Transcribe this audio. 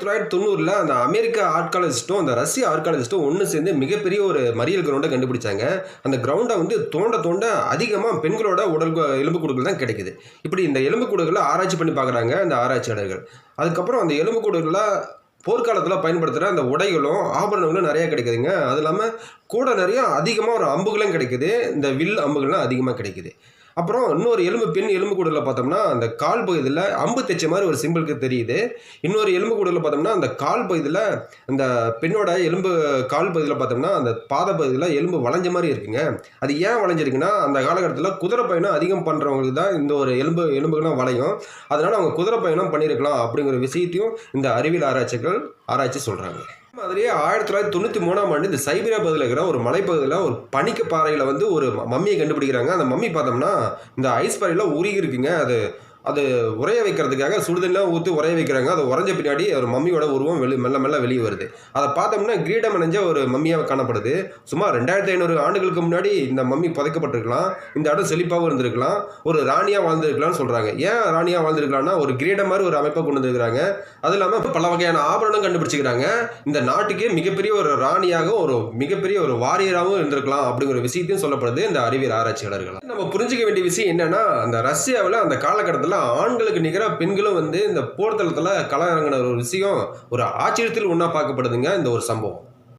தொள்ளாயிரத்தி தொண்ணூறில் அந்த அமெரிக்க ஆர்காலஜிஸ்ட்டும் அந்த ரஷ்ய ஆர்காலஜிஸ்ட்டும் ஒன்று சேர்ந்து மிகப்பெரிய ஒரு மறியல் கிரவுண்டை கண்டுபிடிச்சாங்க. அந்த கிரவுண்டை வந்து தோண்ட தோண்ட அதிகமாக பெண்களோட உடல் எலும்புக்கூடுகள் தான் கிடைக்குது. இப்படி இந்த எலும்புக்கூடுகளை ஆராய்ச்சி பண்ணி பார்க்குறாங்க அந்த ஆராய்ச்சியாளர்கள். அதுக்கப்புறம் அந்த எலும்புக்கூடுகளை போர்க்காலத்தில் பயன்படுத்துகிற அந்த உடைகளும் ஆபரணங்களும் நிறையா கிடைக்குதுங்க. அது இல்லாமல் கூட நிறையா அதிகமாக ஒரு அம்புகளும் கிடைக்குது. இந்த வில் அம்புகள்லாம் அதிகமாக கிடைக்குது. அப்புறம் இன்னொரு எலும்பு பெண் எலும்பு கூடல பார்த்தோம்னா அந்த கால் பகுதியில் அம்பு தைச்ச மாதிரி ஒரு சிம்பிளுக்கு தெரியுது. இன்னொரு எலும்பு கூடல பார்த்தோம்னா அந்த கால் பகுதியில் அந்த பெண்ணோட எலும்பு கால் பகுதியில் பார்த்தோம்னா அந்த பாத பகுதியில் எலும்பு வளைஞ்ச மாதிரி இருக்குங்க. அது ஏன் வளைஞ்சிருக்குன்னா அந்த காலகட்டத்தில் குதிரை பயணம் அதிகம் பண்ணுறவங்களுக்கு தான் இந்த ஒரு எலும்பு எலும்புகள்லாம் வளையும். அதனால் அவங்க குதிரை பயணம் பண்ணியிருக்கலாம் அப்படிங்கிற விஷயத்தையும் இந்த அறிவியல் ஆராய்ச்சிகள் ஆராய்ச்சி சொல்கிறாங்க மாதிரியே ஆயிரத்தி தொள்ளாயிரத்தி தொண்ணூற்றி மூணாம் ஆண்டு இந்த சைபீரியா இருக்கிற ஒரு மலைப்பகுதியில் ஒரு பனிக்கு பாறையில் வந்து ஒரு மம்மியை கண்டுபிடிக்கிறாங்க. அந்த மம்மி பார்த்தோம்னா இந்த ஐஸ் பாறையில் உருகி இருக்குங்க. அது அது உரைய வைக்கிறதுக்காக சுடுதண்ணெலாம் ஊற்றி உரைய வைக்கிறாங்க. அது உறைஞ்ச பின்னாடி ஒரு மம்மியோட உருவம் வெளி மெல்ல மெல்ல வெளியே வருது. அதை பார்த்தோம்னா கிரீடம் அணிஞ்ச ஒரு மம்மியாக காணப்படுது. சுமார் ரெண்டாயிரத்தி ஐநூறு ஆண்டுகளுக்கு முன்னாடி இந்த மம்மி புதைக்கப்பட்டிருக்கலாம். இந்த இடம் செழிப்பாகவும் இருந்திருக்கலாம். ஒரு ராணியாக வாழ்ந்திருக்கலாம்னு சொல்கிறாங்க ஏன் ராணியாக வாழ்ந்திருக்கலாம்னா ஒரு கிரீடம் மாதிரி ஒரு அமைப்பை கொண்டு வந்துருக்கிறாங்க. அது இல்லாமல் பல வகையான ஆபரணம் கண்டுபிடிச்சிக்கிறாங்க. இந்த நாட்டுக்கே மிகப்பெரிய ஒரு ராணியாகவும் ஒரு மிகப்பெரிய ஒரு வாரியராகவும் இருந்திருக்கலாம் அப்படிங்கிற விஷயத்தையும் சொல்லப்படுது இந்த அறிவியல் ஆராய்ச்சியாளர்கள். நம்ம புரிஞ்சுக்க வேண்டிய விஷயம் என்னன்னா அந்த ரஷ்யாவில் அந்த காலகட்டத்தில் ஆண்களுக்கு நிகராக பெண்களும் வந்து இந்த போர்த்தளத்தில் கள இறங்கின ஒரு விஷயம் ஒரு ஆச்சரியத்தில் ஒன்றா பார்க்கப்படுதுங்க இந்த ஒரு சம்பவம்.